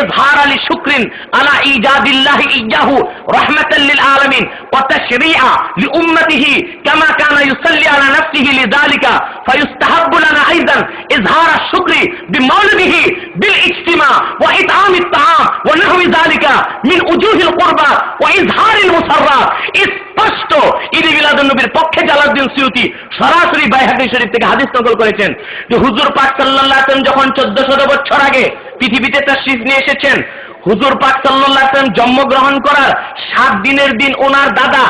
إظهار لشكر على إيجاد الله إياه رحمة للعالمين وتشريع لأمته كما كان يصلي على نفسه لذلك فيستحب لنا أيضا إظهار الشكر بمولده بالاجتماع وإطعام الطعام ونحو ذلك من وجوه القربى وإظهار المسرات স্পষ্ট ঈদ মিলাদুন নবীর পক্ষে জালাউদ্দিন সিউতি সরাসরি বাইহাকি শরীফ থেকে হাদিস নকল করেছেন যে হুজুর পাক সাল্লাল্লাহু আলাইহি ওয়াসাল্লাম যখন 1400 বছর আগে পৃথিবীতে তার তাশরীফ নিয়ে এসেছেন। হুজুর পাক আলাইহি জন্মগ্রহণ করার সাত দিনের দিন ওনার দাদা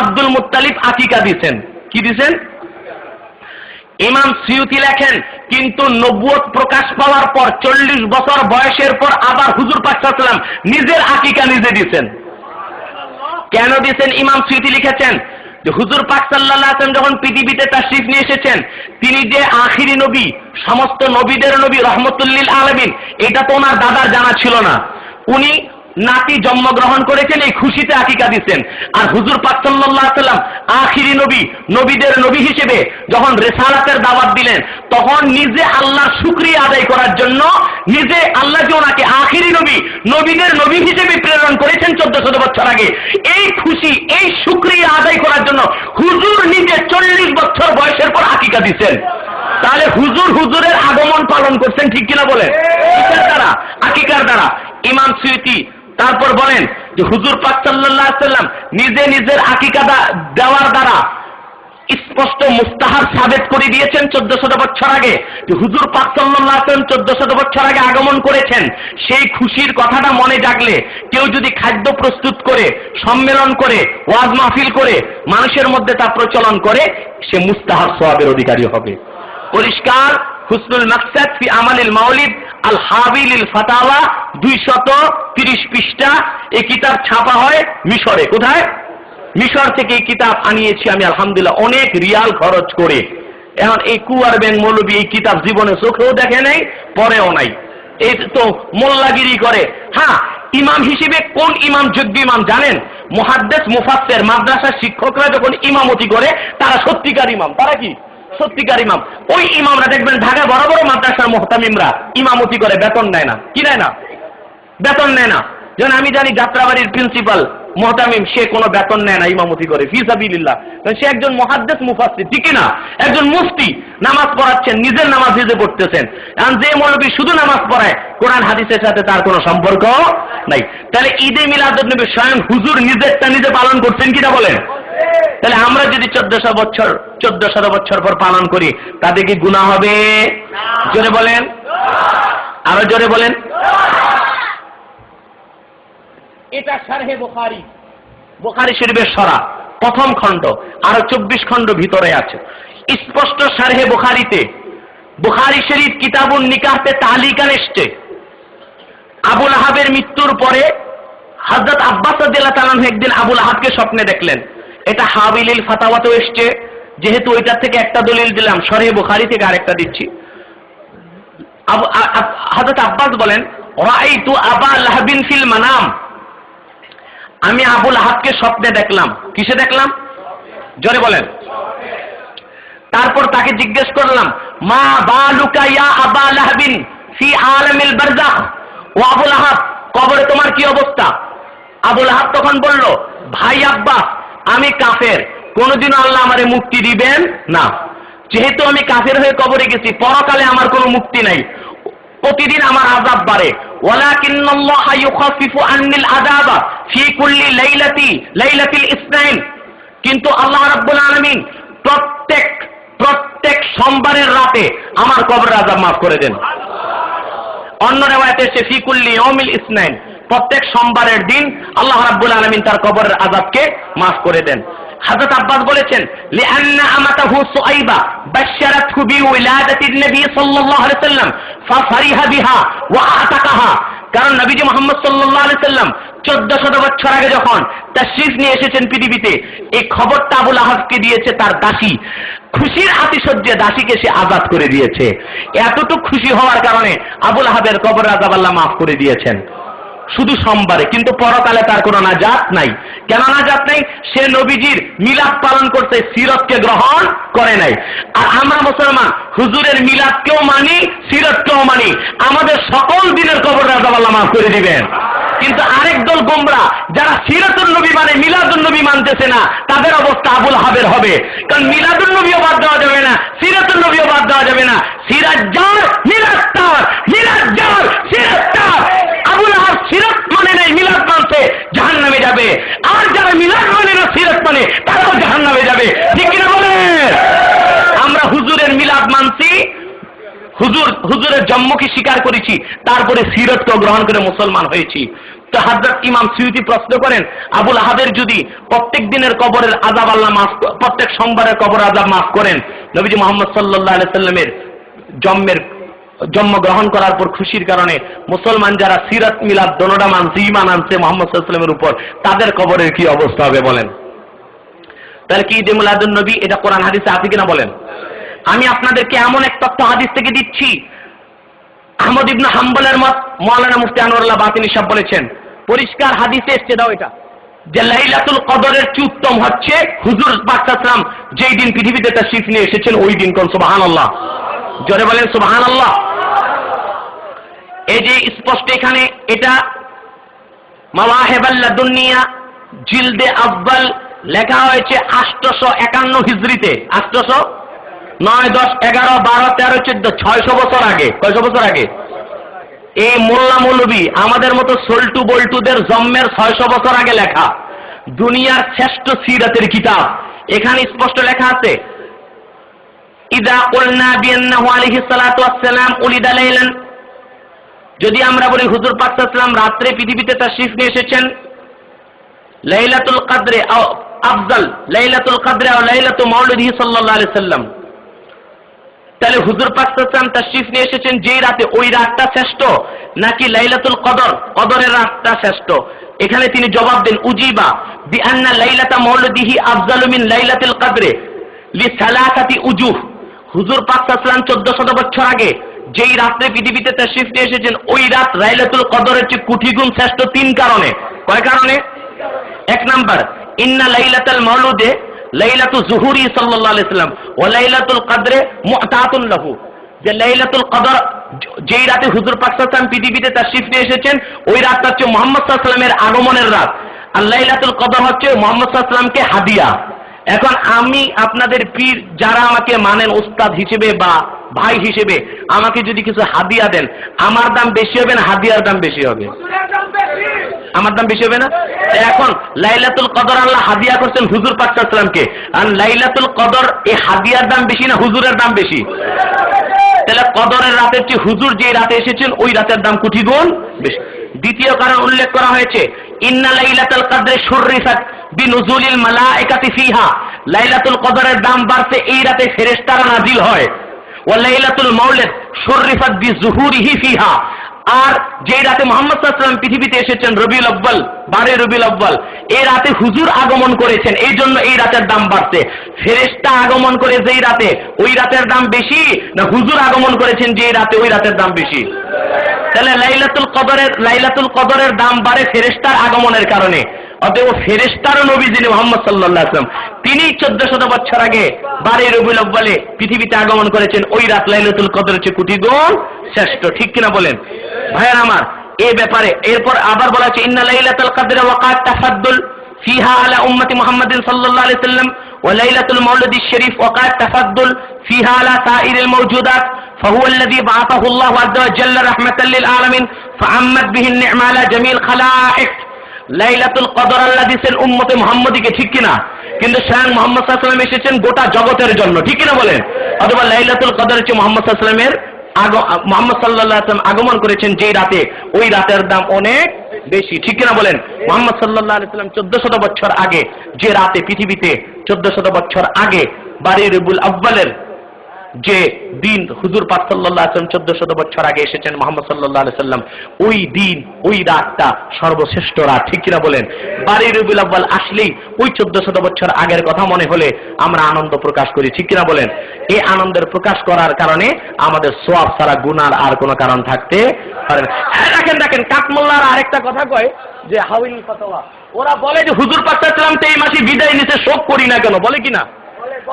আব্দুল মুত্তালিব আকিকা দিয়েছেন কি দিয়েছেন ইমাম সিউতি লেখেন, কিন্তু নবুয়ত প্রকাশ পাওয়ার পর চল্লিশ বছর বয়সের পর আবার হুজুর পাক সাল্লাল্লাহু আলাইহি ওয়াসাল্লাম নিজের আকিকা নিজে দিয়েছেন কেন দিয়েছেন ইমাম সিউতি লিখেছেন হুজুর পাক সাল্লাহ যখন পৃথিবীতে তাশরীফ নিয়ে এসেছেন, তিনি যে আখিরি নবী সমস্ত নবীদের নবী রহমতুল্লিল আলমিন, এটা তো ওনার দাদার জানা ছিল না। উনি নাতি জন্মগ্রহণ করেছেন, এই খুশিতে আকিকা দিচ্ছেন। আর হুজুর পাক সাল্লাহ সাল্লাম আখিরি নবী, নবীদের নবী হিসেবে যখন রেসালাতের দাওয়াত দিলেন, তখন নিজে আল্লাহর শুক্রিয়া আদায় করার জন্য নিজে আল্লাহ যে ওনাকে আখিরি নবী, নবীদের নবী হিসেবে প্রেরণ করেছেন চোদ্দ শত বছর আগে, এই খুশি, এই শুক্রিয়া আদায় করার জন্য হুজুর নিজে চল্লিশ বছর বয়সের পর আকিকা দিচ্ছেন। তাহলে হুজুর হুজুরের আগমন পালন করছেন ঠিক কিনা বলেন? দ্বারা? আকিকার দ্বারা। ইমাম সুইতি তারপর বলেন যে হুজুর পাক সাল্লাম নিজে নিজের আকিকা দেওয়ার দ্বারা স্পষ্ট মুস্তাহার সাবেত করে দিয়েছেন চোদ্দ শত বছর আগে। হুজুর পাক চোদ্দ শত বছর আগে আগমন করেছেন, সেই খুশির কথাটা মনে জাগলে কেউ যদি খাদ্য প্রস্তুত করে, সম্মেলন করে, ওয়াজ মাহফিল করে, মানুষের মধ্যে তা প্রচলন করে, সে মুস্তাহার সোয়াবের অধিকারী হবে। পরিষ্কার, হুসনুল মাকসাদ ফি আমালিল মাউলিদ আল হাবিলিল ফাতাওয়া, দুইশত তিরিশ পৃষ্ঠা। এই কিতাব ছাপা হয় মিশরে। কোথায়? মিশর থেকে এই কিতাব আনিয়েছি আমি, আলহামদুলিল্লাহ, অনেক রিয়াল খরচ করে। এখন এই কুয়ার ব্যাংক মৌলবী এই কিতাব জীবনে চোখেও দেখে নাই পরেও নাই। এই তো মোল্লাগিরি করে। হ্যাঁ ইমাম হিসেবে কোন ইমাম যোগ্য ইমাম জানেন? মুহাদ্দেস, মুফাসসির, মাদ্রাসার শিক্ষকরা যখন ইমামতি করে, তারা সত্যিকার ইমাম। তারা কি? সত্যিকার ইমাম। ওই ইমামরা দেখবেন ঢাকা বড় বড় মাদ্রাসার মোহতামিমরা ইমামতি করে, বেতন নেয় না। কি নেয় না? বেতন নেয় না। যেমন আমি জানি যাত্রাবাড়ির প্রিন্সিপাল মোহতামিম, সে কোনো বেতন নেয় না ইমামতি করে ফিসাবিল্লাহ সে একজন মহাদ্দেশ মুফাসসির। ঠিক না? একজন মুফতি নামাজ পড়াচ্ছেন, নিজের নামাজ নিজে পড়তেছেন। এখন যে মৌলবী শুধু নামাজ পড়ায়, কোরআন, হাদিসের সাথে তার কোনো সম্পর্ক নাই। তাহলে ঈদে মিলাদুল নবী স্বয়ং হুজুর নিজেরটা নিজে পালন করছেন কিনা বলেন? তাহলে আমরা যদি চোদ্দশো বছর চোদ্দশো বছর পর পালন করি তাতে কি গুণা হবে? জোরে বলেন। আরও জোরে বলেন। এটা সারহে বোখারি। বোখারি শরীফের সরা প্রথম খণ্ড আরও চব্বিশ খণ্ড ভিতরে আছে। স্পষ্ট সারহে বোখারিতে বুখারি শরীফ কিতাবুন নিকাহতে তালিকা এসছে। আবুল আহাবের মৃত্যুর পরে হজরত আব্বাস একদিন আবুল আহাবকে স্বপ্নে দেখলেন। এটা হাবিলিল ফাতাওয়াতেও এসছে। যেহেতু ওইটার থেকে একটা দলিল দিলাম সরে বুখারি থেকে আরেকটা দিচ্ছি। হযরত আব্বাস বলেন রাআইতু আবা লাহাবিন ফিল মানাম। আমি আবুল আহাবকে স্বপ্নে দেখলাম। কিসে দেখলাম? জোরে বলেন। তারপর তাকে জিজ্ঞেস করলাম, মা বালুকা ইয়া আবা লাহাবিন ফি আলামিল বারজাখ ও আবুল আহাব কবরে তোমার কি অবস্থা? আবুল আহাব তখন বলল, ভাই আব্বাস আমি কাফের। কোনোদিনও আল্লাহ আমারে মুক্তি দিবেন না। যেহেতু আমি কাফের হয়ে কবরে গেছি, পরকালে আমার কোনো মুক্তি নাই। প্রতিদিন আমার আযাব বাড়ে। কিন্তু আল্লাহ রাব্বুল আলামিন প্রত্যেক প্রত্যেক সোমবারের রাতে আমার কবরের আযাব মাফ করে দেন। অন্য রেওয়ায়তে এসে ফিকুল্লি অমিল ইসনাইন। প্রত্যেক সোমবারের দিন আল্লাহ রাব্বুল আলামিন তার কবরের আযাবকে মাফ করে দেন। হযরত আব্বাস বলেছেন, লিআন্না আমাতাহু সুআইবা বাশশারাতহু বিউলাদাতিন নবী সাল্লাল্লাহু আলাইহি সাল্লাম, ফাফারিহা বিহা ওয়া আতাকাহা। কারণ নবীজি মোহাম্মদ সাল্লাল্লাহু আলাইহি সাল্লাম চোদ্দ শত বছর আগে যখন তাশরিফ নিয়ে এসেছেন পৃথিবীতে, এই খবরটা আবুল আহাবকে দিয়েছে তার দাসী। খুশির আতিশয্যে দাসীকে সে আজাদ করে দিয়েছে। এতটুকু খুশি হওয়ার কারণে আবুল আহাবের কবর আজাব আল্লাহ মাফ করে দিয়েছেন। শুধু সোমবারে, কিন্তু পরকালে তার কোনো নাজাত নাই। কেন নাজাত নাই? সে নবীজির মিলাদ পালন করতে সিরতকে গ্রহণ করে নাই। আর আমরা মুসলমান, হুজুরের মিলাদকেও মানি, সিরতকেও মানি। আমাদের সকল দিনের কবর রাজা আল্লাহ মাফ করে দিবেন। কিন্তু আরেক দল গোমরা, যারা সিরাতুল নবী মানে মিলাদুল নবী মানতেছে না, তাদের অবস্থা আবুল হাবের হবে। কারণ মিলাদুল নবীও বাদ দেওয়া যাবে না সিরাতুল নবীও বাদ দেওয়া যাবে না। সিরাজ যার মিলাদ তার হাব সিরাত মানে নেই মিলাদ মানছে জাহান নামে যাবে। আর যারা মিলাদ মানে না সিরাত মানে তারাও জাহান নামে যাবে। ঠিক কিনা বলে আমরা হুজুরের মিলাদ মানছি, হুজুর, হুজুরের জন্মকে স্বীকার করেছি, তারপরে সিরতকেও গ্রহণ করে মুসলমান হয়েছি। তো হাজরত ইমাম সিউতি প্রশ্ন করেন, আবুল আহাদের যদি প্রত্যেক দিনের কবরের আজাব আল্লাহ মাফ প্রত্যেক সোমবারের কবর আজাব মাফ করেন, নবীজি মোহাম্মদ সাল্লাহ সাল্লামের জন্মের জন্ম গ্রহণ করার পর খুশির কারণে মুসলমান যারা সিরাত মিলাদ মানছে ইমান আনছে মোহাম্মদ সাল্লামের উপর, তাদের কবরের কি অবস্থা হবে বলেন? তাহলে কি ঈদে মিলাদুন নবী এটা কোরআন হাদিসে আছে কিনা বলেন? আমি আপনাদেরকে এমন এক তথ্য হাদিস থেকে দিচ্ছি। আহমদ ইবনে হাম্বলের মত মৌলানা মুফতি আনোয়ারুল্লাহ বাতিনি সব বলেছেন, পরিষ্কার হাদিসে এসছে, দাও এটা, যে লাইলাতুল কদরের চেয়ে উত্তম হচ্ছে হুজুর পাকসালাম যেই দিন পৃথিবীতে তার শিফ নিয়ে এসেছেন, ওই দিন কোন? সুবাহান আল্লাহ জোরে বলেন সুবাহান আল্লাহ এই যে স্পষ্ট এখানে, এটা মাওয়াহেবাল্লা দুনিয়া জিলদে আব্বাল লেখা হয়েছে আষ্টশো একান্ন হিজড়িতে। আষ্টশো? নয়, দশ, এগারো, বারো, তেরো, চোদ্দ, ছয়শো বছর আগে, কয়শো বছর আগে? এই মোল্লা মৌলবী আমাদের মতো সল্টু বল্টুদের জন্মের ছয়শো বছর আগে লেখা। দুনিয়ার শ্রেষ্ঠ সিরাতের কিতাব। এখানে স্পষ্ট লেখা আছে উলিদা যদি আমরা বলি, হুজুর পাক সাল্লাল্লাহু রাত্রে পৃথিবীতে তাশরীফ নিয়ে এসেছেন, লাইলাতুল কদরে আফজাল, লাইলাতুল কদরে লাইলাতু মাউলিদিহি সাল্লাল্লাহু আলাইহি সাল্লাম। তাহলে হুজুর পাক সাল্লাম তাশরিফ নিয়ে এসেছেন যেই রাতে, ওই রাতটা শ্রেষ্ঠ, নাকি লাইলাতুল কদর, কদরের রাতটা শ্রেষ্ঠ? এখানে তিনি জবাব দেন, উজিবা বি আন্না লাইলাতা মাউলিদিহি আফজালু মিন লাইলাতুল কদরে লি সালাসাতি উজুহ। হুজুর পাক সাল্লাম 1400 বছর আগে যেই রাত্রে পৃথিবীতে তাশরিফ নিয়ে এসেছেন, ওই রাত লাইলাতুল কদরের চেয়ে কোটি গুণ শ্রেষ্ঠ তিন কারণে। কয় কারণে? এক নাম্বার, ইন্না লাইলাতাল মাউলুদে লাইলাতু জুহুরি সাল্লাল্লাহু আলাইহি সাল্লাম ও লাইলাতুল কদরে মুতাতুন লাহু। যে লাইলাতুল কদর যেই রাতে হুজুর পাক পৃথিবীতে তাশরীফ নিয়ে এসেছেন, ওই রাতটা হচ্ছে মুহাম্মদ সাল্লাল্লাহু আলাইহি আগমনের রাত। আর লাইলাতুল কদর হচ্ছে মুহাম্মদ সাল্লাল্লাহু আলাইহি হাদিয়া। এখন আমি আপনাদের পীর যারা আমাকে মানেন উস্তাদ হিসেবে বা ভাই হিসেবে, আমাকে যদি কিছু হাদিয়া দেন, আমার দাম বেশি হবে না হাদিয়ার দাম বেশি হবে? আমার দাম বেশি হবে না? এখন লাইলাতুল কদর আল্লাহ হাদিয়া করছেন হুজুর পাকসালামকে আর লাইলাতুল কদর এই হাদিয়ার দাম বেশি না হুজুরের দাম বেশি? তাহলে কদরের রাতের চেয়ে হুজুর যে রাতে এসেছেন, ওই রাতের দাম কোটি গুণ বেশি। দ্বিতীয় কারণ উল্লেখ করা হয়েছে, ইন্না লাইলাতুল কদরে শুররিফাত বিনুজুলিল মালাইকাতি ফিহা। লাইলাতুল কদরের দাম বাড়তে এই রাতে ফেরেশতারা নাজিল হয়। ওয়া লাইলাতুল মাউলিদ শুররিফাত বিজুহুরিহি ফিহা। আর যে রাতে মোহাম্মদ সাল্লাম পৃথিবীতে এসেছেন, রবিউল আব্বাল বারে রবিউল আব্বাল এই রাতে হুজুর আগমন করেছেন, এই জন্য এই রাতের দাম বাড়ছে। ফেরেশতা আগমন করে যেই রাতে, ওই রাতের দাম বেশি না হুজুর আগমন করেছেন, যেই রাতে ওই রাতের দাম বেশি? তাহলে লাইলাতুল কদরের লাইলাতুল কদরের দাম বাড়ে ফেরেস্তার আগমনের কারণে। অতএব ফেরেশতার নবী যিনি মোহাম্মদ সাল্লাল্লাহু আসলাম তিনি চোদ্দ শত বছর আগে বারে রবিউল আব্বালে পৃথিবীতে আগমন করেছেন, ওই রাত লাইলাতুল কদরের চেয়ে কোটি গুণ শ্রেষ্ঠ। ঠিক কিনা বলেন? ভাইয়ার আমার, এ ব্যাপারে, এরপর আবার বলা হচ্ছে, ইন্না লাইলাতুল কদরে ওয়াকাত তাফাদ্দুল ফিহা আলা উম্মতি মুহাম্মাদিন সাল্লাল্লাহু আলাইহি সাল্লাম ওয়া লাইলাতুল মাউলিদ শরীফ ওয়াকাত তাফাদ্দুল ফিহা আলা সাইরিল মাওজুদাত فهو الذي بعثه الله عز وجل رحمة للعالمين فعمت به النعمة على جميع الخلائق লাইলাতুল কদর আল্লাহ দিয়েছেন উম্মতে মুহাম্মদীকে ঠিক কিনা কিন্তু স্বয়ং মোহাম্মদ সাল্লাম এসেছেন গোটা জগতের জন্য ঠিক কিনা বলেন অথবা লাইলাতুল কদর হচ্ছে মোহাম্মদ সাল্লামের মোহাম্মদ সাল্লাহ আসলাম আগমন করেছেন যেই রাতে ওই রাতের দাম অনেক বেশি ঠিক কিনা বলেন মোহাম্মদ সাল্লাহ আলাইসাল্লাম চোদ্দ শত বছর আগে যে রাতে পৃথিবীতে চোদ্দ শত বছর আগে বাড়ি রবুল আব্বালের যে দিন হুজুর পাক সাল্লাহ আসলাম চোদ্দ শত বছর আগে এসেছেন মোহাম্মদ সাল্লাহ সাল্লাম ওই দিন, ওই রাতটা সর্বশ্রেষ্ঠ রাত, ঠিক কিনা বলেন? বাড়ি রবিউল আব্বাল আসলেই ওই চোদ্দ শত বছর আগের কথা মনে হলে আমরা আনন্দ প্রকাশ করি, ঠিক কিনা বলেন? এই আনন্দের প্রকাশ করার কারণে আমাদের সোয়াব ছাড়া গুনার আর কোনো কারণ থাকতে পারে না। দেখেন দেখেন কাকমোল্লার আরেকটা কথা কয় যে হাউল ফতোয়া। ওরা বলে যে হুজুর পাক সাল্লাম তো এই মাসে বিদায় নিতে শোক করি না কেন? বলে কিনা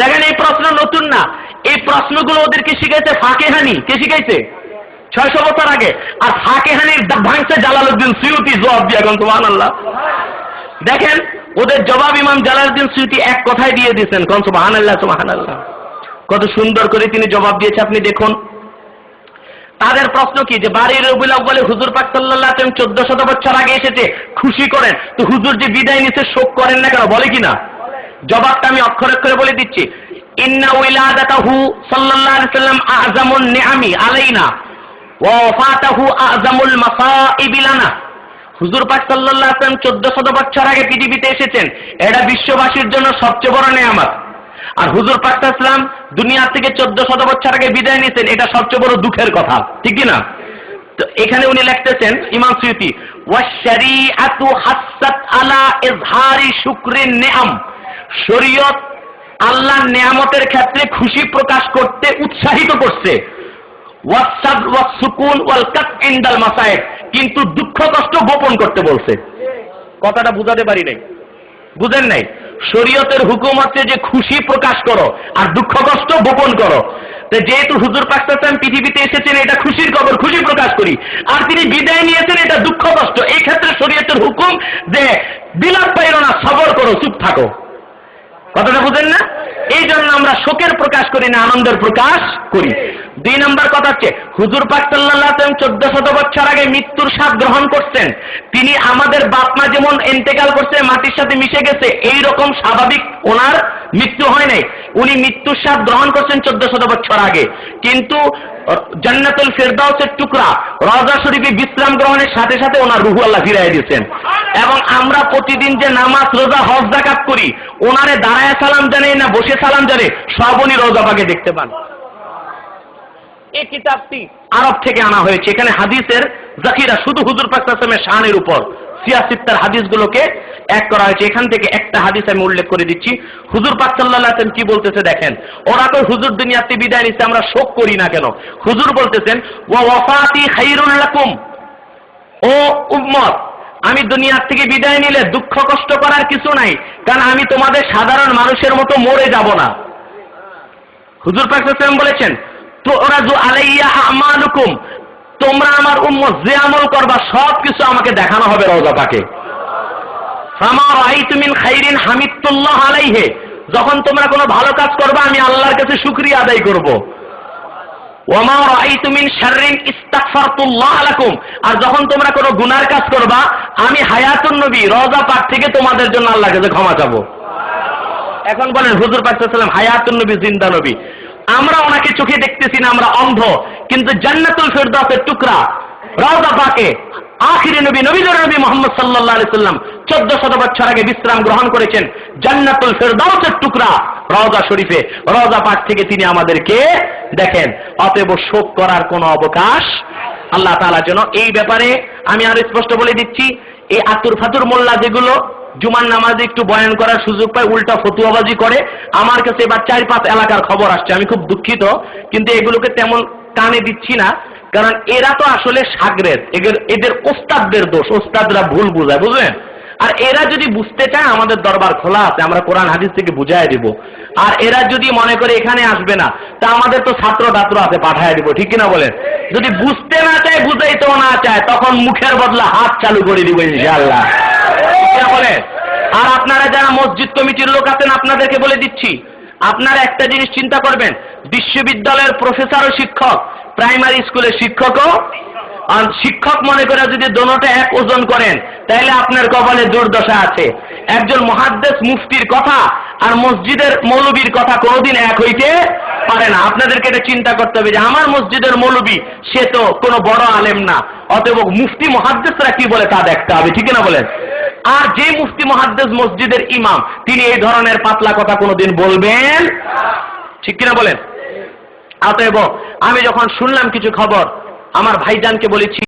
দেখেন, এই প্রশ্ন নতুন না। এই প্রশ্নগুলো ওদেরকে শিখাইছে ফাঁকেহানি। কে শিখাইছে? ছয়শো বছর আগে। আর ফাঁকেহানির ভাঙছে জালালউদ্দিন সিউতি জবাব দিয়ে এখন সুবহান আল্লাহ দেখেন, ওদের জবাব ইমাম জালালউদ্দিন সিউতি এক কথায় দিয়ে দিয়েছেন কোন সুবহান আল্লাহ সুবহান আল্লাহ কত সুন্দর করে তিনি জবাব দিয়েছে, আপনি দেখুন। তাদের প্রশ্ন কি, যে বাড়ির রবিউল বলে হুজুর পাক আলাইহি চোদ্দ শত বছর আগে এসেছে, খুশি করেন। তো হুজুর যে বিদায় নিতে শোক করেন না কেন? বলে কিনা? জবাবটা আমি অক্ষর অক্ষরে বলে দিচ্ছি। ইন্না সাল্লাম আযমুন নিআমি আলাইনা ওয়া ওয়াফাতাহু আযমুল মাসাইবি লানা। হুজুর পাক সাল্লাল্লাহু আলাইহি সাল্লাম 1400 বছর আগে পৃথিবীতে এসেছেন। এটা বিশ্ববাসীর জন্য সবচেয়ে বড় আর হুজুর দুনিয়া থেকে 1400 বছর আগে বিদায় নিয়েছেন, এটা সবচেয়ে বড় দুঃখের কথা। ঠিক কি না তো এখানে উনি লিখতেছেন, ইমাম হাসাত আলা ইজহারি শুকরিন শরীয়ত আল্লাহর নিয়ামতের ক্ষেত্রে খুশি প্রকাশ করতে উৎসাহিত করছে। কিন্তু দুঃখ কষ্ট গোপন করতে বলছে। কথাটা বুঝাতে পারি নাই। বুঝেন নাই? শরীয়তের হুকুম হচ্ছে যে খুশি প্রকাশ করো আর দুঃখ কষ্ট গোপন করো। যেহেতু হুজুর পাকিস্তান পৃথিবীতে এসেছেন, এটা খুশির খবর, খুশি প্রকাশ করি। আর তিনি বিদায় নিয়েছেন, এটা দুঃখ কষ্ট। এই ক্ষেত্রে শরীয়তের হুকুম যে, বিলাপ পাইরো না, সবর করো, চুপ থাকো। কথাটা বুঝেন না? এই জন্য আমরা শোকের প্রকাশ করি না, আনন্দের প্রকাশ করি। দুই নম্বর কথা হচ্ছে, হুজুর পাক চোদ্দ শত বছর আগে মৃত্যুর স্বাদ গ্রহণ করছেন। তিনি আমাদের বাপমা যেমন ইন্তেকাল করছে, মাটির সাথে মিশে গেছে এই রকম স্বাভাবিক ওনার মৃত্যু হয় নাই। উনি মৃত্যুর স্বাদ গ্রহণ করছেন চোদ্দ শত বছর আগে। কিন্তু জান্নাতুল ফেরদাউসের টুকরা রওজা শরীফে বিশ্রাম গ্রহণের সাথে সাথে ওনার রুহু আল্লাহ ফিরাই দিয়েছেন। এবং আমরা প্রতিদিন যে নামাজ রোজা হজ জাকাত করি ওনারে দাঁড়ায় সালাম জানে না বসে সালাম জানে সব উনি রোজা পাকে দেখতে পান। এই কিতাবটি আরব থেকে আনা হয়েছে। এখানে হাদিসের জাকিরা শুধু হুজুর পাকসামের শানের উপর। সিয়াসিত্তার হাদিসগুলোকে এক করা হয়েছে। এখান থেকে একটা হাদিস আমি উল্লেখ করে দিচ্ছি। হুজুর পাক আলাইহি কি বলতেছে দেখেন? ওরা তো হুজুর দুনিয়াতে বিদায় নিচ্ছে আমরা শোক করি না কেন? হুজুর বলতেছেন, ওয়া ওয়াফাতি খাইরুল লাকুম। ও উম্মত, আমি দুনিয়ার থেকে বিদায় নিলে দুঃখ কষ্ট করার কিছু নাই, কারণ আমি তোমাদের সাধারণ মানুষের মতো মরে যাব না। হুজুর পাক বলেছেন তো ওরা জু আলাইয়া আমালুকুম। তোমরা আমার উম্মত যে আমল করবা সব কিছু আমাকে দেখানো হবে রওজা পাকে। যখন তোমরা কোনো ভালো কাজ করবা, আমি আল্লাহর কাছে শুকরিয়া আদায় করব। আর যখন তোমরা কোনো গুনার কাজ করবা, আমি হায়াতুন নবী রওজা পাক থেকে তোমাদের জন্য আল্লাহর কাছে ক্ষমা চাবো। এখন বলেন, হুজুর পাক সাল্লাল্লাহু হায়াতুন নবী, জিন্দা নবী। আমরা ওনাকে চোখে দেখতেছি না, আমরা অন্ধ। কিন্তু জান্নাতুল ফেরদাউসের টুকরা রওদা পাকে আখিরি নবী, নবীদের নবী মোহাম্মদ আলাইহি সাল্লাম 1400 বছর আগে বিশ্রাম গ্রহণ করেছেন। জান্নাতুল ফেরদাউসের টুকরা রওজা শরীফে। রওজা পাক থেকে তিনি আমাদেরকে দেখেন, অতএব শোক করার কোনো অবকাশ আল্লাহ তাআলা যেন এই ব্যাপারে আমি আরও স্পষ্ট বলে দিচ্ছি, এই আতুর ফাতুর মোল্লা যেগুলো জুমার নামাজে একটু বয়ান করার সুযোগ পায়, উল্টা ফতুয়াবাজি করে, আমার কাছে এবার চার পাঁচ এলাকার খবর আসছে, আমি খুব দুঃখিত, কিন্তু এগুলোকে তেমন কানে দিচ্ছি না, কারণ এরা তো আসলে সাগরের, এদের এদের ওস্তাদদের দোষ, ওস্তাদরা ভুল বুঝায়, বুঝলেন? আর এরা যদি বুঝতে চায়, আমাদের দরবার খোলা আছে, আমরা কোরআন হাদিস থেকে বুঝাই দিব। আর এরা যদি মনে করে এখানে আসবে না, তা আমাদের তো ছাত্র ছাত্র আছে, পাঠায় দিব, ঠিক কিনা বলেন? যদি বুঝতে না চায়, বুঝাইতেও না চায়, তখন মুখের বদলা হাত চালু করে দিব, ইনশাআল্লাহ। ঠিক বলেন? আর আপনারা যারা মসজিদ কমিটির লোক আছেন, আপনাদেরকে বলে দিচ্ছি, আপনারা একটা জিনিস চিন্তা করবেন বিশ্ববিদ্যালয়ের প্রফেসর ও শিক্ষক, প্রাইমারি স্কুলের শিক্ষকও। আর শিক্ষক মনে করে যদি দোনোটা এক ওজন করেন, তাহলে আপনার কপালে দুর্দশা আছে। একজন মহাদ্দেশ মুফতির কথা আর মসজিদের মৌলবীর কথা কোনোদিন এক হইতে পারে না। আপনাদেরকে এটা চিন্তা করতে হবে যে, আমার মসজিদের মৌলবী, সে তো কোনো বড় আলেম না। অতএব মুফতি মহাদ্দেশরা কি বলে তা দেখতে হবে, ঠিক না বলেন? আর যে মুফতি মহাদ্দেশ মসজিদের ইমাম, তিনি এই ধরনের পাতলা কথা কোনোদিন বলবেন ঠিক কিনা বলেন? অতএব আমি যখন শুনলাম কিছু খবর আমার ভাইজানকে বলেছি